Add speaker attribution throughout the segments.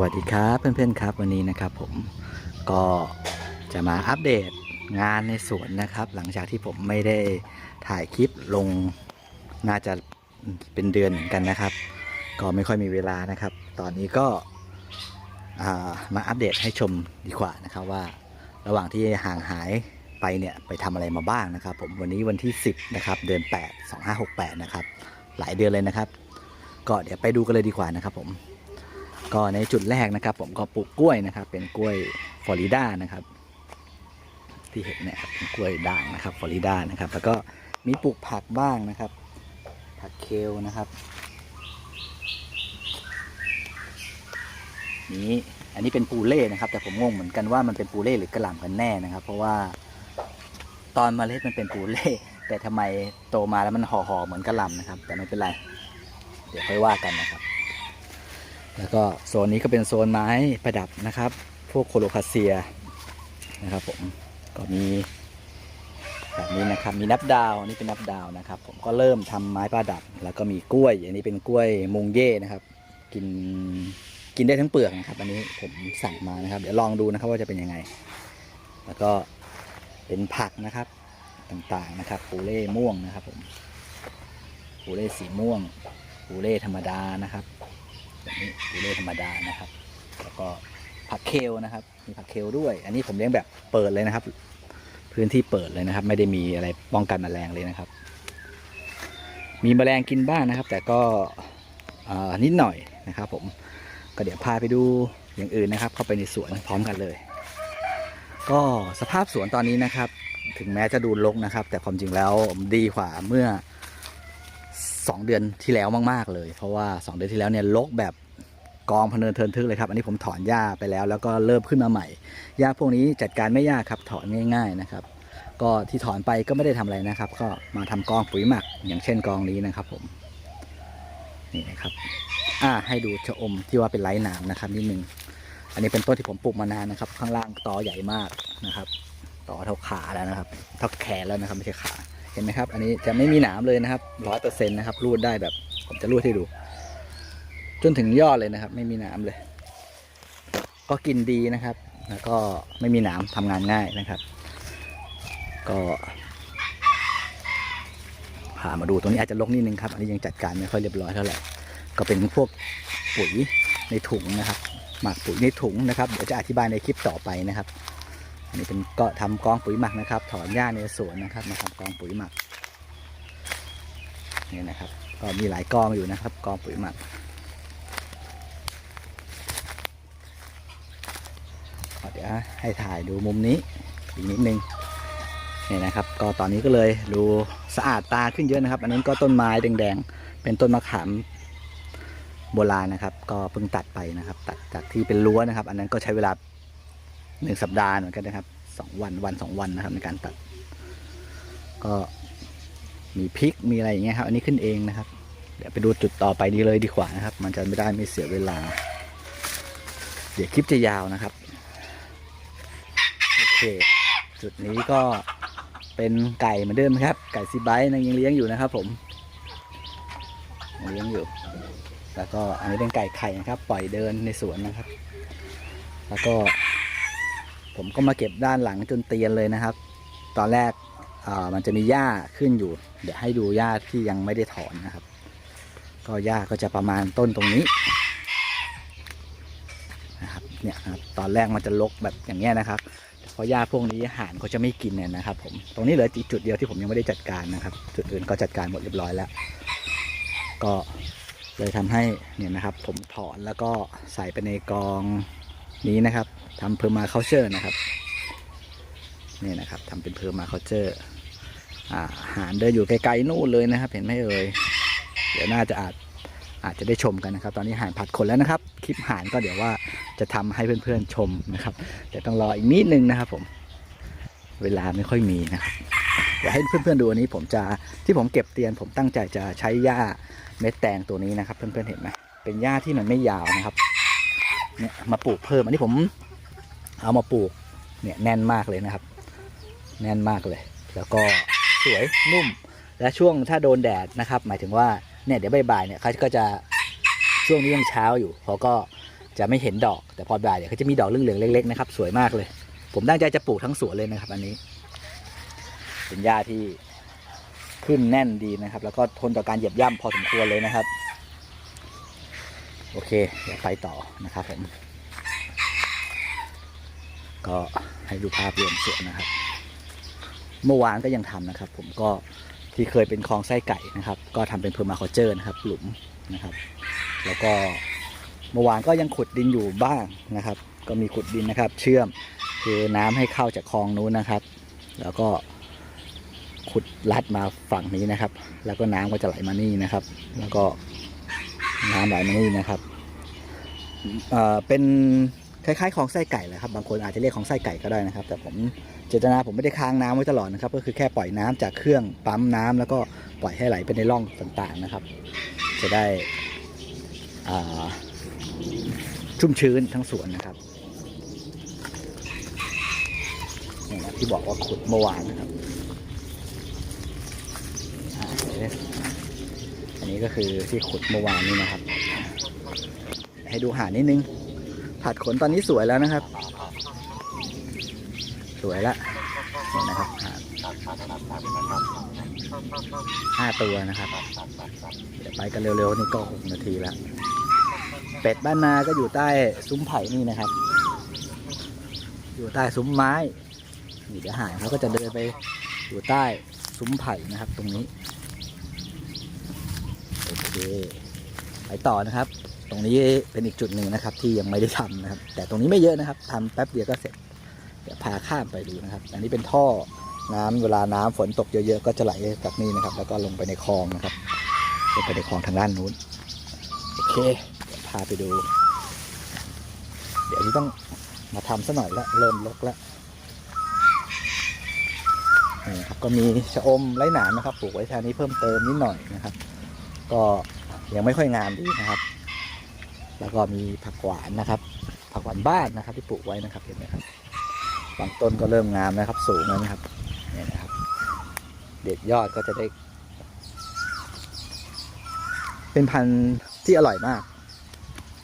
Speaker 1: วัสดีครับเพื่อนๆครับวันนี้นะครับผมก็จะมาอัปเดตงานในสวนนะครับ หลังจากที่ผมไม่ได้ถ่ายคลิปลงน่าจะเป็นเดือนเหมือนกันนะครับ ก็ไม่ค่อยมีเวลานะครับ ตอนนี้ก็มาอัปเดตให้ชมดีกว่านะครับว่า ระหว่างที่ห่างหายไปเนี่ยไปทำอะไรมาบ้างนะครับ ผมวันนี้วันที่ 10นะครับเดือน 8 2568 นะครับ หลายเดือนเลยนะครับ ก็เดี๋ยวไปดูกันเลยดีกว่านะครับผม ก็ในจุดแรกนะครับ ผมก็ปลูกกล้วยนะครับ เป็นกล้วยฟลอริดานะครับ ที่เห็นเนี่ยครับเป็นกล้วยด่างนะครับฟลอริดานะครับ แล้วก็มีปลูกผักบ้างนะครับ ผักเคลนะครับนี้อันนี้เป็นปูเล่นะครับ แต่ผมงงเหมือนกันว่ามันเป็นปูเล่หรือกระหล่ำกันแน่นะครับ เพราะว่าตอนมเมล็ดมันเป็นปูเล่แต่ทำไมโตมาแล้วมันห่อๆเหมือนกระหล่ำนะครับ แต่ไม่เป็นไร เดี๋ยวค่อยว่ากันนะครับ แล้วก็โซนนี้ก็เป็นโซนไม้ประดับนะครับ พวกโคโลคาเซียนะครับผมก็มีแบบนี้นะครับมีนับดาวนี่เป็นนับดาวนะครับ ผมก็เริ่มทำไม้ประดับ แล้วก็มีกล้วย อันนี้เป็นกล้วยมุงเย่นะครับ กินกินได้ทั้งเปลือกนะครับ อันนี้ผมสั่งมานะครับ เดี๋ยวลองดูนะครับว่าจะเป็นยังไง แล้วก็เป็นผักนะครับต่างๆนะครับปูเล่ม่วงนะครับผมปูเล่สีม่วงปูเล่ธรรมดานะครับ นี้ปูเล่ธรรมดานะครับ แล้วก็ผักเคลนะครับมีผักเคลด้วย อันนี้ผมเลี้ยงแบบเปิดเลยนะครับ พื้นที่เปิดเลยนะครับ ไม่ได้มีอะไรป้องกันแมลงเลยนะครับ มีแมลงกินบ้างนะครับ แต่ก็นิดหน่อยนะครับ ผมก็เดี๋ยวพาไปดูอย่างอื่นนะครับ เข้าไปในสวนพร้อมกันเลย ก็สภาพสวนตอนนี้นะครับ ถึงแม้จะดูรกนะครับ แต่ความจริงแล้วดีกว่าเมื่อ สองเดือนที่แล้วมากๆเลย เพราะว่าสองเดือนที่แล้วเนี่ยลกแบบกองพเนินเทินทึกเลยครับ อันนี้ผมถอนหญ้าไปแล้ว แล้วก็เริ่มขึ้นมาใหม่หญ้าพวกนี้จัดการไม่ยากครับถอนง่าย ๆนะครับ ก็ที่ถอนไปก็ไม่ได้ทำอะไรนะครับ ก็มาทำกองปุ๋ยหมัก อย่างเช่นกองนี้นะครับผมนี่นะครับอ่าให้ดูชะอมที่ว่าเป็นไร้หนามนะครับนิดนึงอันนี้เป็นต้นที่ผมปลูกมานานนะครับ ข้างล่างตอใหญ่มากนะครับตอเท่าขาแล้วนะครับเท่าแขนแล้วนะครับไม่ใช่ขา เห็นไหมครับ อันนี้จะไม่มีหนามเลยนะครับร้อยเปอร์เซ็นต์นะครับ รูดได้แบบ ผมจะรูดให้ดู จนถึงยอดเลยนะครับ ไม่มีหนามเลย ก็กินดีนะครับ แล้วก็ไม่มีหนามทำงานง่ายนะครับ ก็พามาดูตรงนี้อาจจะลกนิดนึงครับ อันนี้ยังจัดการไม่ค่อยเรียบร้อยเท่าไหร่ ก็เป็นพวกปุ๋ยในถุงนะครับ หมักปุ๋ยในถุงนะครับ เดี๋ยวจะอธิบายในคลิปต่อไปนะครับ อันนี้เป็นก็ทำกองปุ๋ยหมักนะครับ ถอนหญ้าในสวนนะครับ มาทำกองปุ๋ยหมักนี่นะครับ ก็มีหลายกองอยู่นะครับ กองปุ๋ยหมักเดี๋ยวให้ถ่ายดูมุมนี้อีกนิดนึงนี่นะครับ ก็ตอนนี้ก็เลยดูสะอาดตาขึ้นเยอะนะครับ อันนั้นก็ต้นไม้แดงๆ เป็นต้นมะขามโบราณนะครับ ก็เพิ่งตัดไปนะครับ ตัดจากที่เป็นรั้วนะครับ อันนั้นก็ใช้เวลา หนึ่งสัปดาห์เหมือนกันนะครับสองวันวันสองวันนะครับในการตัด ก็มีพริกมีอะไรอย่างเงี้ยครับ อันนี้ขึ้นเองนะครับ เดี๋ยวไปดูจุดต่อไปดีเลยดีกว่านะครับ มันจะไม่ได้ไม่เสียเวลา เดี๋ยวคลิปจะยาวนะครับโอเคจุดนี้ก็เป็นไก่เหมือนเดิมครับ ไก่ซีไบต์นะยังเลี้ยงอยู่นะครับ ผมเลี้ยงอยู่ แล้วก็อันนี้เป็นไก่ไข่นะครับ ปล่อยเดินในสวนนะครับ แล้วก็ ผมก็มาเก็บด้านหลังจนเตียนเลยนะครับ ตอนแรกมันจะมีหญ้าขึ้นอยู่ เดี๋ยวให้ดูหญ้าที่ยังไม่ได้ถอนนะครับ ก็หญ้าก็จะประมาณต้นตรงนี้นะครับเนี่ยครับตอนแรกมันจะลกแบบอย่างเงี้ยนะครับเพราะหญ้าพวกนี้ห่านเขาจะไม่กินเนี่ยนะครับ ผมตรงนี้เหลือจุดเดียวที่ผมยังไม่ได้จัดการนะครับ จุดอื่นก็จัดการหมดเรียบร้อยแล้ว ก็เลยทำให้เนี่ยนะครับ ผมถอนแล้วก็ใส่ไปในกอง นี้นะครับทำเพอร์มาเคาเจอร์นะครับนี่นะครับทำเป็นเพอร์มาเคาเจอร์อาหารเดินอยู่ไกลๆนู่นเลยนะครับ เห็นไหมเอ่ยเดี๋ยวน่าจะอาจอาจจะได้ชมกันนะครับ ตอนนี้หารผัดขนแล้วนะครับ คลิปหารก็เดี๋ยวว่าจะทำให้เพื่อนๆชมนะครับเดี๋ยวต้องรออีกนิดนึงนะครับ ผม เวลาไม่ค่อยมีนะครับเดี๋ยวให้เพื่อนๆดูอันนี้ผมจะที่ผมเก็บเตียน ผมตั้งใจจะใช้หญ้าเม็ดแตงตัวนี้นะครับ เพื่อนๆเห็นไหมเป็นหญ้าที่มันไม่ยาวนะครับ เนี่ยมาปลูกเพิ่ม อันนี้ผมเอามาปลูกเนี่ยแน่นมากเลยนะครับ แน่นมากเลย แล้วก็สวยนุ่ม และช่วงถ้าโดนแดดนะครับ หมายถึงว่าเนี่ยเดี๋ยวบ่ายๆเนี่ยเขาก็จะช่วงนี้ยังเช้าอยู่เขาก็จะไม่เห็นดอกแต่พอบ่ายเดี๋ยวเขาจะมีดอกเหลืองๆเล็กๆนะครับสวยมากเลย ผมตั้งใจจะปลูกทั้งสวนเลยนะครับ อันนี้ เป็นหญ้าที่ขึ้นแน่นดีนะครับ แล้วก็ทนต่อการเหยียบย่ำพอสมควรเลยนะครับ โอเคเดี๋ยวไปต่อนะครับผม ก็ให้ดูภาพรวมสวนนะครับ เมื่อวานก็ยังทำนะครับ ผมก็ที่เคยเป็นคลองไส้ไก่นะครับ ก็ทำเป็นเพอร์มาคอเจอร์นะครับ หลุมนะครับ แล้วก็เมื่อวานก็ยังขุดดินอยู่บ้างนะครับ ก็มีขุดดินนะครับ เชื่อมคือน้ำให้เข้าจากคลองนู้นนะครับ แล้วก็ขุดลัดมาฝั่งนี้นะครับ แล้วก็น้ำก็จะไหลมานี่นะครับ แล้วก็ น้ำไหลมานี่นะครับเอ่อเป็นคล้ายๆคลองไส้ไก่แหละครับบางคนอาจจะเรียกคลองไส้ไก่ก็ได้นะครับ แต่ผมเจตนาผมไม่ได้ค้างน้ำไว้ตลอดนะครับ ก็คือแค่ปล่อยน้ำจากเครื่องปั๊มน้ำแล้วก็ปล่อยให้ไหลไปในร่องต่างๆนะครับ จะได้อ่าชุ่มชื้นทั้งสวนนะครับนี่นะที่บอกว่าขุดเมื่อวานนะครับ อันนี้ก็คือที่ขุดเมื่อวานนี้นะครับ ให้ดูหาดนิดนึง ผัดขนตอนนี้สวยแล้วนะครับ สวยล้วเนี่นะครับหาดห้าตัวนะครับ เดี๋ยวไปกันเร็วๆนี่ก็หกนาทีแล้วเป็ดบ้านนาก็อยู่ใต้ซุ้มไผ่นี่นะครับ อยู่ใต้ซุ้มไม้นี่เดี๋ยวหายเขาก็จะเดินไปอยู่ใต้ซุ้มไผ่นะครับ ตรงนี้ เคไปต่อนะครับ ตรงนี้เป็นอีกจุดหนึ่งนะครับ ที่ยังไม่ได้ทำนะครับ แต่ตรงนี้ไม่เยอะนะครับทำแป๊บเดียวก็เสร็จเดี๋ยวพาข้ามไปดูนะครับ อันนี้เป็นท่อน้ำเวลาน้ำฝนตกเยอะๆก็จะไหลจากนี่นะครับ แล้วก็ลงไปในคลองนะครับลงไปในคลองทางด้านนู้นโอเคพาไปดู เดี๋ยวนี้ต้องมาทำซะหน่อยละเริ่มลกแล้วนี่นะครับก็มีชะอมไร้หนามนะครับปลูกไว้แทนนี้เพิ่มเติมนิดหน่อยนะครับ ก็ยังไม่ค่อยงามดีนะครับ แล้วก็มีผักหวานนะครับ ผักหวานบ้านนะครับ ที่ปลูกไว้นะครับเห็นไหมครับบางต้นก็เริ่มงามนะครับ สูงแล้วนะครับเนี่ยนะครับ เด็ดยอดก็จะได้ เป็นพันธุ์ที่อร่อยมาก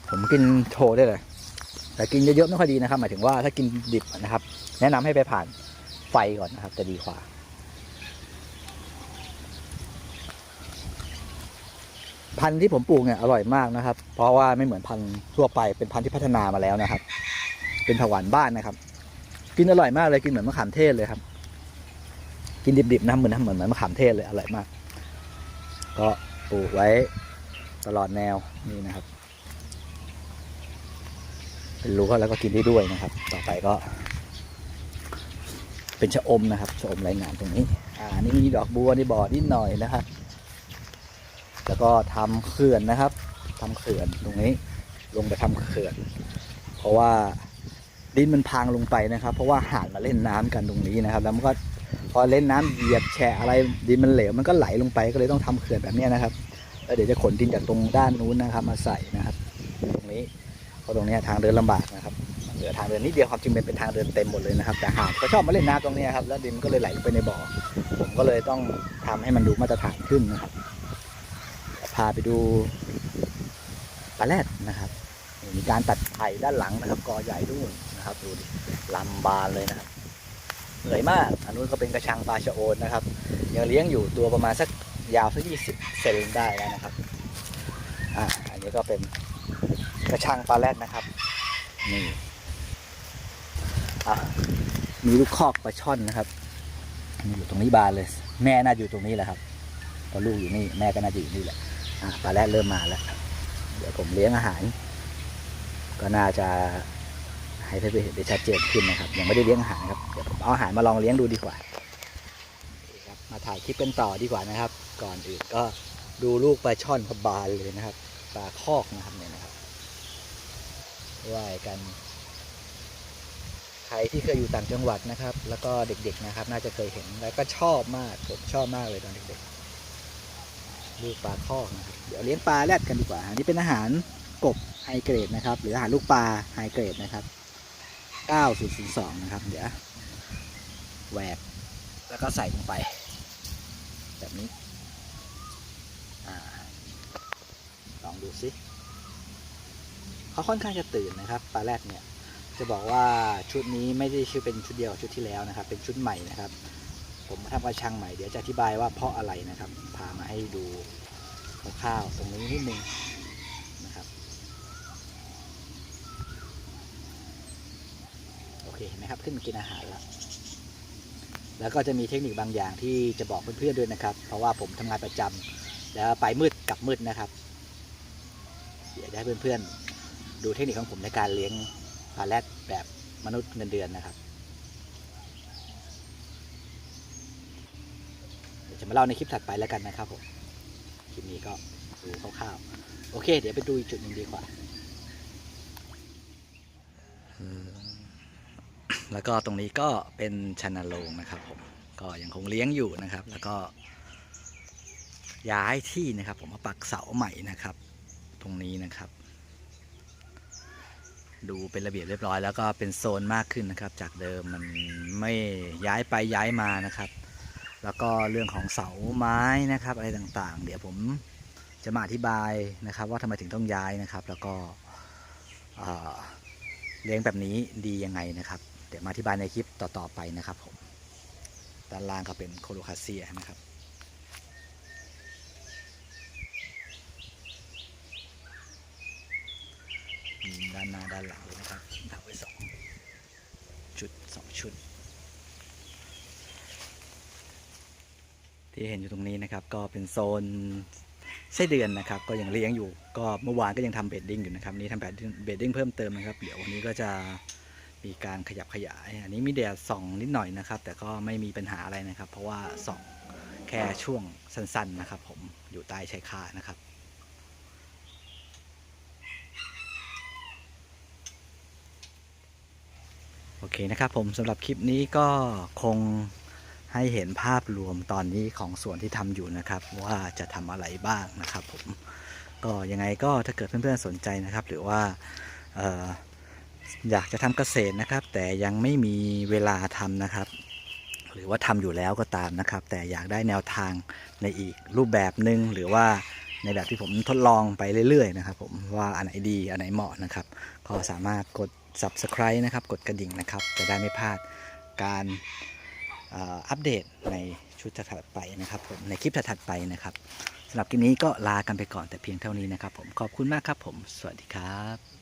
Speaker 1: ผมกินโชว์ได้เลย แต่กินเยอะๆไม่ค่อยดีนะครับ หมายถึงว่าถ้ากินดิบนะครับ แนะนำให้ไปผ่านไฟก่อนนะครับ จะดีกว่า พันธุ์ที่ผมปลูกเนี่ยอร่อยมากนะครับ เพราะว่าไม่เหมือนพันธุ์ทั่วไปเป็นพันธุ์ที่พัฒนามาแล้วนะครับ เป็นผักหวานบ้านนะครับ กินอร่อยมากเลยกินเหมือนมะขามเทศเลยครับ กินดิบๆนะเหมือนเหมือนเหมือนมะขามเทศเลยอร่อยมาก ก็ปลูกไว้ตลอดแนวนี่นะครับ เป็นรู้แล้วก็กินได้ด้วยนะครับ ต่อไปก็ เป็นชะอมนะครับชะอมไร้หนามตรงนี้ อ่านี่มีดอกบัวในบ่อนิดหน่อยนะครับ แล้วก็ทำเขื่อนนะครับทำเขื่อนตรงนี้ ลงไปทำเขื่อน เพราะว่าดินมันพังลงไปนะครับ เพราะว่าหาดมาเล่นน้ำกันตรงนี้นะครับ แล้วมันก็พอเล่นน้ำเหยียบแฉะอะไรดินมันเหลวมันก็ไหลลงไปก็เลยต้องทำเขื่อนแบบนี้นะครับแล้วเดี๋ยวจะขนดินจากตรงด้านนู้นนะครับ มาใส่นะครับ ตรงนี้เพราะตรงนี้ทางเดินลำบากนะครับเหลือทางเดินนิดเดียวความจริงเป็นเป็นทางเดินเต็มหมดเลยนะครับ แต่หาดก็ชอบมาเล่นน้ำตรงนี้ครับแล้วดินก็เลยไหลลงไปในบ่อ ผมก็เลยต้องทำให้มันดูมาตรฐานขึ้นนะครับาไปดูปลาแรดนะครับมีการตัดไผ่ด้านหลังนะครับกอใหญ่ด้วยนะครับดูดิลำบานเลยนะครับเหนื่อยมากอันนู้นก็เป็นกระชังปลาชะโอนนะครับ ยังเลี้ยงอยู่ตัวประมาณสักยาวสักยี่สิบเซนได้แล้วนะครับอ่าอันนี้ก็เป็นกระชังปลาแรดนะครับนี่อะมีลูกคอกปลาช่อนนะครับมีอยู่ตรงนี้บานเลย แม่น่าอยู่ตรงนี้แหละครับพอลูกอยู่นี่แม่ก็น่าจะอยู่นี่แหละ ปลาแรดเริ่มมาแล้ว เดี๋ยวผมเลี้ยงอาหาร ก็น่าจะให้เพื่อนๆเห็นได้ชัดเจนขึ้นนะครับ ยังไม่ได้เลี้ยงอาหารครับเดี๋ยวผมเอาอาหารมาลองเลี้ยงดูดีกว่านี่ครับมาถ่ายคลิปกันต่อดีกว่านะครับ ก่อนอื่นก็ดูลูกปลาช่อนพบานเลยนะครับปลาคอกนะครับเนี่ยนะครับว่ายกัน ใครที่เคยอยู่ต่างจังหวัดนะครับ แล้วก็เด็กๆนะครับ น่าจะเคยเห็นแล้วก็ชอบมากผมชอบมากเลยตอนเด็กๆ ลูกปลาคอกนะครับเดี๋ยวเลี้ยงปลาแรดกันดีกว่าอันนี้เป็นอาหารกบไฮเกรดนะครับ หรืออาหารลูกปลาไฮเกรดนะครับ 9002 นะครับ เดี๋ยวแหวกแล้วก็ใส่ลงไป แบบนี้ลองดูสิเขาค่อนข้างจะตื่นนะครับปลาแรดเนี่ยจะบอกว่าชุดนี้ไม่ได้ชื่อเป็นชุดเดียวกับชุดที่แล้วนะครับ เป็นชุดใหม่นะครับ ผมทำกระชังใหม่เดี๋ยวจะอธิบายว่าเพราะอะไรนะครับ พามาให้ดูคร่าวๆตรงนี้นิดนึงนะครับโอเคเห็นไหมครับขึ้นมากินอาหารแล้วแล้วก็จะมีเทคนิคบางอย่างที่จะบอกเพื่อนๆด้วยนะครับ เพราะว่าผมทำงานประจำแล้วไปมืดกลับมืดนะครับเดี๋ยวจะให้เพื่อนๆดูเทคนิคของผมในการเลี้ยงปลาแรดแบบมนุษย์เงินเดือนนะครับ เดี๋ยว จะมาเล่าในคลิปถัดไปแล้วกันนะครับผมคลิปนี้ก็ดูคร่าวๆโอเค เดี๋ยวไปดูอีกจุดหนึ่งดีกว่า แล้วก็ตรงนี้ก็เป็นชันโรงนะครับผมก็ยังคงเลี้ยงอยู่นะครับ แล้วก็ ย้ายที่นะครับ ผมมาปักเสาใหม่นะครับ ตรงนี้นะครับ ดูเป็นระเบียบเรียบร้อย แล้วก็เป็นโซนมากขึ้นนะครับ จากเดิมมันไม่ย้ายไปย้ายมานะครับ แล้วก็เรื่องของเสาไม้นะครับอะไรต่างๆ เดี๋ยวผมจะมาอธิบายนะครับ ว่าทำไมถึงต้องย้ายนะครับ แล้วก็เลี้ยงแบบนี้ดียังไงนะครับ เดี๋ยวมาอธิบายในคลิปต่อๆไปนะครับผมด้านล่างก็เป็นโคโลคาเซียนะครับมีด้านหน้าด้านหลังเลยนะครับทำไว้สองชุดสองชุด ที่เห็นอยู่ตรงนี้นะครับ ก็เป็นโซนไส้เดือนนะครับ ก็ยังเลี้ยงอยู่ ก็เมื่อวานก็ยังทำเบดดิ้งอยู่นะครับ นี่ทำเบดเบดดิ้งเพิ่มเติมนะครับ เดี๋ยววันนี้ก็จะมีการขยับขยาย อันนี้มีแดดส่องนิดหน่อยนะครับ แต่ก็ไม่มีปัญหาอะไรนะครับ เพราะว่าส่องแค่ช่วงสั้นๆนะครับ ผมอยู่ใต้ชายคานะครับโอเคนะครับผมสำหรับคลิปนี้ก็คง ให้เห็นภาพรวมตอนนี้ของส่วนที่ทำอยู่นะครับ ว่าจะทำอะไรบ้างนะครับผมก็ยังไงก็ถ้าเกิดเพื่อนๆสนใจนะครับ หรือว่าอออยากจะทำเกษตรนะครับ แต่ยังไม่มีเวลาทำนะครับ หรือว่าทำอยู่แล้วก็ตามนะครับ แต่อยากได้แนวทางในอีกรูปแบบหนึ่งหรือว่าในแบบที่ผมทดลองไปเรื่อยๆนะครับ ผมว่าอันไหนดีอันไหนเหมาะนะครับ ก็สามารถกด subscribe นะครับ กดกระดิ่งนะครับ จะได้ไม่พลาดการ อัปเดตในชุดถัดไปนะครับผมในคลิปถัดไปนะครับสำหรับคลิปนี้ก็ลากันไปก่อนแต่เพียงเท่านี้นะครับผมขอบคุณมากครับผม สวัสดีครับ